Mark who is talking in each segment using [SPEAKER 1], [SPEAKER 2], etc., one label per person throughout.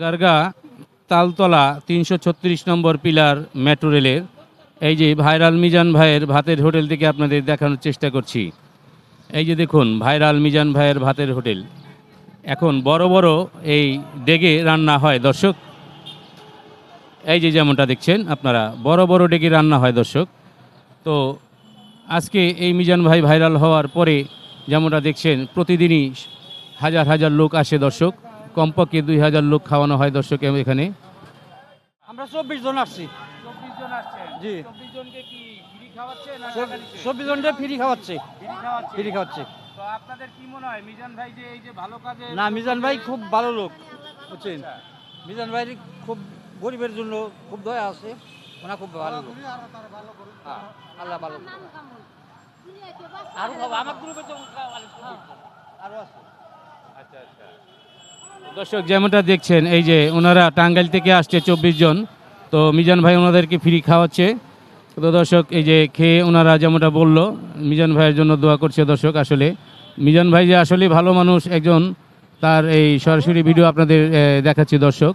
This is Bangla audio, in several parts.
[SPEAKER 1] গারগা, তালতলা, তিনশো ছত্রিশ নম্বর পিলার মেট্রো রেলের এই যে ভাইরাল মিজান ভাইয়ের ভাতের হোটেল থেকে আপনাদের দেখানোর চেষ্টা করছি। এই যে দেখুন, ভাইরাল মিজান ভাইয়ের ভাতের হোটেল। এখন বড় বড় এই ডেগে রান্না হয়, দর্শক। এই যে যেমনটা দেখছেন আপনারা, বড় বড় ডেগে রান্না হয়, দর্শক। তো আজকে এই মিজান ভাই ভাইরাল হওয়ার পরে যেমনটা দেখছেন, প্রতিদিনই হাজার হাজার লোক আসে, দর্শক। কমপক্ষে দুই হাজার লোক খাওয়ানো হয় দর্শক এখানে।
[SPEAKER 2] আমরা চব্বিশ জন আসছি। জি।
[SPEAKER 1] চব্বিশ জনকে ফ্রি খাওয়াচ্ছে
[SPEAKER 2] জনটা ফ্রি খাওয়াচ্ছে।
[SPEAKER 1] ফ্রি খাওয়াচ্ছে।
[SPEAKER 2] ফ্রি খাওয়াচ্ছে।
[SPEAKER 1] তো আপনাদের কি মনে হয় মিজান ভাই যে এই যে ভালো কাজে
[SPEAKER 2] না মিজান ভাই খুব ভালো লোক বুঝছেন? মিজান ভাই খুব গরিবের জন্য খুব দয়া আছে ওনা খুব ভালো লোক। হ্যাঁ, আল্লাহ ভালো আরও আমার গ্রুপে তো আরও আছে।
[SPEAKER 1] দর্শক, যেমনটা দেখছেন, এই যে ওনারা টাঙ্গাইল থেকে আসছে চব্বিশ জন। তো মিজান ভাই ওনাদেরকে ফ্রি খাওয়াচ্ছে। তো দর্শক, এই যে খেয়ে ওনারা যেমনটা বলল, মিজান ভাইয়ের জন্য দোয়া করছে দর্শক আসলে। মিজান ভাই যে আসলে ভালো মানুষ একজন, তার এই সরাসরি ভিডিও আপনাদের দেখাচ্ছি দর্শক।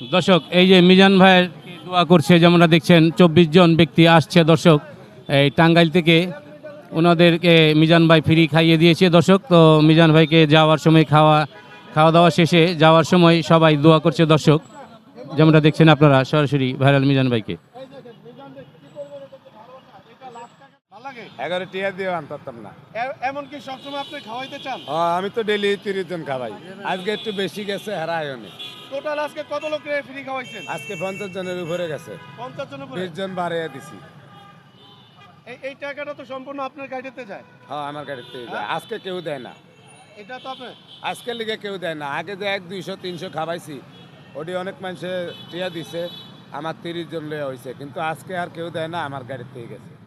[SPEAKER 1] দর্শক, এই যে মিজান ভাইয়ের দোয়া করছে যেমন দেখছেন, চব্বিশ জন ব্যক্তি আসছে, দর্শক। এই টাঙ্গাইল থেকে ওনাদেরকে মিজান ভাই ফ্রি খাইয়ে দিয়েছে, দর্শক। তো মিজান ভাইকে যাওয়ার সময় খাওয়া খাওয়া দাওয়া শেষে যাওয়ার সময় সবাই দোয়া করছে, দর্শক। যেমনটা দেখছেন আপনারা, সরাসরি ভাইরাল মিজান ভাইকে।
[SPEAKER 3] এগারো টিয়া দিয়ে আনতাম না।
[SPEAKER 4] এ- এমন কি সবসময় আপনি খাওয়াইতে চান?
[SPEAKER 3] আমি তো ডেলি তিরিশ জন খাওয়াই। আজকে একটু বেশি গেছে হারায় অনেক
[SPEAKER 4] টোটাল আজকে কত লোক ফ্রি খাওয়াইছেন?
[SPEAKER 3] আজকে পঞ্চাশ জনের উপরে গেছে।
[SPEAKER 4] পঞ্চাশ জনের উপরে?
[SPEAKER 3] বিশ জন বাড়িয়ে দিছি।
[SPEAKER 4] এই টাকাটা তো সম্পূর্ণ আপনার গাড়িতে যায়।
[SPEAKER 3] হ্যাঁ আমার গাড়িতে যায়। আজকে কেউ দেয় না।
[SPEAKER 4] এটা তো আপনার?
[SPEAKER 3] আজকের লিগে কেউ দেয় না। আগে যে এক দুইশো তিনশো খাওয়াইছি ওটি অনেক মানুষে টিয়া দিছে। আমার তিরিশ জন লয়ে হয়েছে কিন্তু আজকে আর কেউ দেয় না আমার গাড়িতে গেছে।